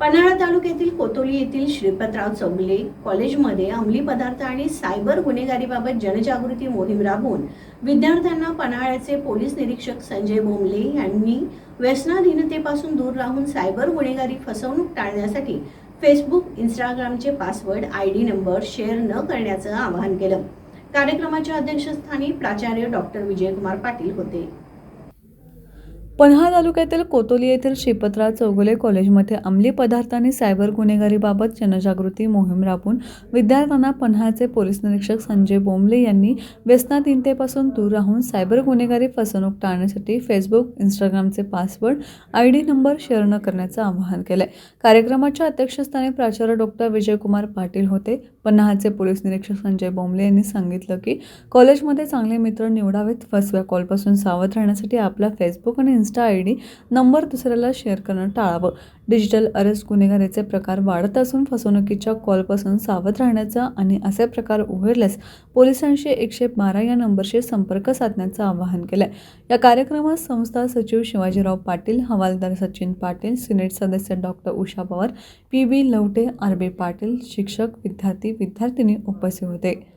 पन्हाळा तालुक्यातील कोतोली येथील श्रीपतराव चौगले कॉलेजमध्ये अंमली पदार्थ आणि सायबर गुन्हेगारीबाबत जनजागृती मोहीम राबवून विद्यार्थ्यांना पन्हाळ्याचे पोलीस निरीक्षक संजय बोंबले यांनी व्यसनाधीनतेपासून दूर राहून सायबर गुन्हेगारी फसवणूक टाळण्यासाठी Facebook इंस्टाग्रामचे password I D number share न करण्याचं आवाहन केलं. कार्यक्रमाच्या अध्यक्षस्थानी प्राचार्य डॉक्टर विजयकुमार पाटील होते. पन्हाळ तालुक्यातील कोतोली येथील श्रीपतराव चौगुले कॉलेजमध्ये अंमली पदार्थ आणि सायबर गुन्हेगारीबाबत जनजागृती मोहीम राबवून विद्यार्थ्यांना पन्हाळचे पोलीस निरीक्षक संजय बोंबले यांनी व्यसनाधीनतेपासून दूर राहून सायबर गुन्हेगारी फसवणूक टाळण्यासाठी Facebook इंस्टाग्रामचे password I D number share न करण्याचं आवाहन केलं आहे कार्यक्रमाच्या अध्यक्षस्थानी प्राचार्य डॉक्टर विजयकुमार पाटील होते. पन्हाळचे पोलीस निरीक्षक संजय बोंबले यांनी सांगितलं की कॉलेजमध्ये चांगले मित्र निवडावेत फसव्या कॉलपासून सावध राहण्यासाठी आपला फेसबुक आणि इन्स्टा आय डी नंबर दुसऱ्याला शेअर करणं टाळावं. डिजिटल अरेस्ट गुन्हेगारीचे प्रकार वाढत असून फसवणुकीच्या कॉलपासून सावध राहण्याचा आणि असे प्रकार उघडल्यास पोलिसांशी एकशे बारा या नंबरशी संपर्क साधण्याचं आवाहन केलंय. या कार्यक्रमात संस्था सचिव शिवाजीराव पाटील हवालदार सचिन पाटील सिनेट सदस्य doctor Usha Pawar P B Lavate R B Patil शिक्षक विद्यार्थी विद्यार्थी विद्यार्थिनी उपस्थित होते.